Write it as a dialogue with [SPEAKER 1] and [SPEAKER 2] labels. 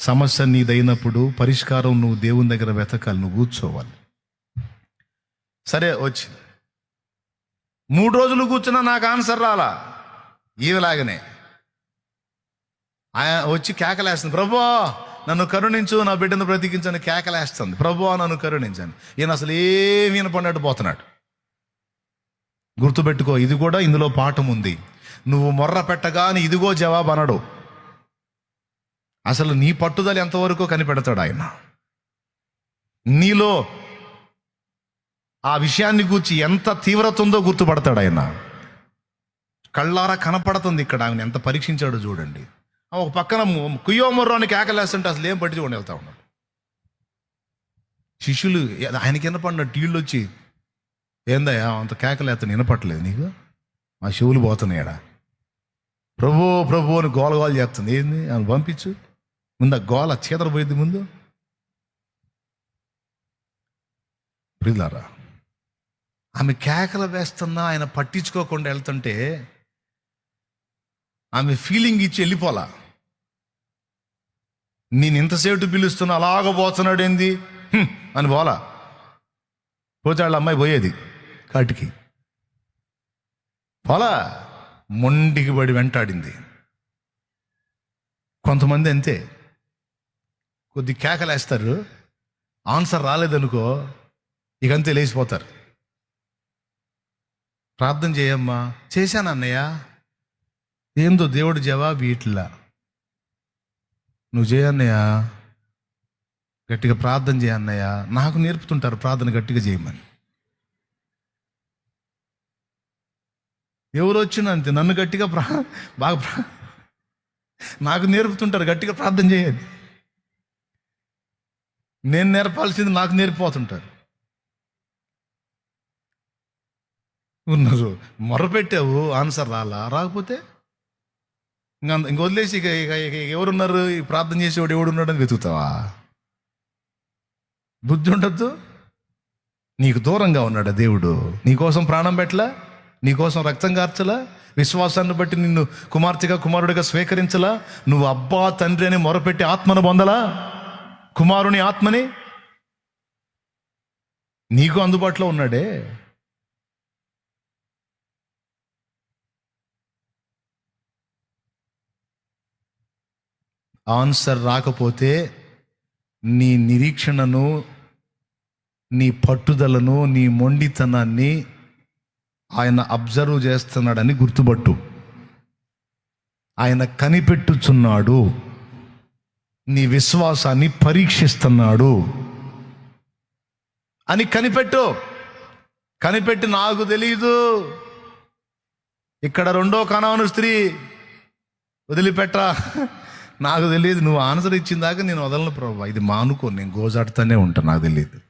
[SPEAKER 1] సమస్య నీదైనప్పుడు పరిష్కారం నువ్వు దేవుని దగ్గర వెతకాలి నువ్వు కూర్చోవాలి. సరే వచ్చి మూడు రోజులు కూర్చున్నా నాకు ఆన్సర్ రాలా. ఈవలాగనే. ఆయన వచ్చి కేకలేస్తుంది ప్రభో నన్ను కరుణించు నా బిడ్డను బ్రతికించని కేకలేస్తుంది. ప్రభో నన్ను కరుణించాను. ఈయన అసలు ఏమి వినపడినట్టు పోతున్నాడు. గుర్తుపెట్టుకో ఇది కూడా ఇందులో పాఠం ఉంది. నువ్వు మొర్ర పెట్టగానే ఇదిగో జవాబు అనడు. అసలు నీ పట్టుదల ఎంతవరకు కనిపెడతాడు ఆయన? నీలో ఆ విషయాన్ని గూర్చి ఎంత తీవ్రత ఉందో గుర్తుపడతాడు ఆయన. కళ్ళారా కనపడుతుంది ఇక్కడ ఆయన ఎంత పరీక్షించాడో చూడండి. ఒక పక్కన ము- కేకలేస్తుంటే అసలు ఏం పట్టించుకొని వెళ్తా ఉన్నాడు. శిష్యులు ఆయనకి వినపడిన టీళ్ళు వచ్చి ఏందయ్యా అంత కేకలేస్తాను వినపట్లేదు నీకు? మా శివులు పోతున్నాయడా? ప్రభు ప్రభు అని గోల చేస్తుంది. ఏంది? అని పంపించు. ముందు ఆ గోల చీదరపోయేది ముందు? ప్రియులారా ఆమె కేకలు వేస్తున్నా ఆయన పట్టించుకోకుండా వెళ్తుంటే ఆమె ఫీలింగ్ ఇచ్చి వెళ్ళిపోలా? నేను ఇంతసేపు పిలుస్తున్నా అలాగ పోతున్నాడు ఏంది? అని పోలా? పోతే వాళ్ళ అమ్మాయి పోయేది కాటికి. పోలా? మొండికి పడి వెంటాడింది. కొంతమంది అంతే. కొద్ది కేకలేస్తారు. ఆన్సర్ రాలేదనుకో ఇకంతే లేచిపోతారు. ప్రార్థన చేయమ్మా. చేశాను అన్నయ్య? ఏందో దేవుడు జవాబు ఇట్లా. నువ్వు చేయన్నయ్య గట్టిగా ప్రార్థన చేయన్నయ్య నాకు నేర్పుతుంటారు ప్రార్థన గట్టిగా చేయమని. ఎవరు వచ్చినంతే నన్ను గట్టిగా ప్రా బాగా ప్రా నాకు నేర్పుతుంటారు గట్టిగా ప్రార్థన చేయాలి నేను నేర్పాల్సింది నాకు నేర్పోతుంటారు ఉన్నారు మొరపెట్టావు ఆన్సర్ రాలా? రాకపోతే? ఇంకా ఇంక వదిలేసి ఇక ఇక ఇక ఎవరున్నారు? ఈ ప్రార్థన చేసేవాడు ఎవడున్నాడు అని వెతుకుతావా? బుద్ధి ఉండద్దు. నీకు దూరంగా ఉన్నాడు దేవుడు? నీకోసం ప్రాణం పెట్టలా? నీకోసం రక్తం కార్చలా? విశ్వాసాన్ని బట్టి నిన్ను కుమార్తెగా కుమారుడిగా స్వీకరించలా? నువ్వు అబ్బా తండ్రి అని మొరపెట్టి ఆత్మను పొందలా? కుమారుని ఆత్మని నీకు అందుబాటులో ఉన్నాడే. ఆన్సర్ రాకపోతే నీ నిరీక్షణను నీ పట్టుదలను నీ మొండితనాన్ని ఆయన అబ్జర్వ్ చేస్తున్నాడని గుర్తుపట్టు. ఆయన కనిపెట్టుచున్నాడు. నీ విశ్వాసాన్ని పరీక్షిస్తున్నాడు. అని కనిపెట్టు. కనిపెట్టి నాకు తెలీదు. ఇక్కడ రెండో కణాను స్త్రీ వదిలిపెట్టరా నాకు తెలియదు నువ్వు ఆన్సర్ ఇచ్చిన దాకా నేను వదలను ప్రభా. ఇది మానుకో నేను గోజాడుతూనే ఉంటాను నాకు తెలియదు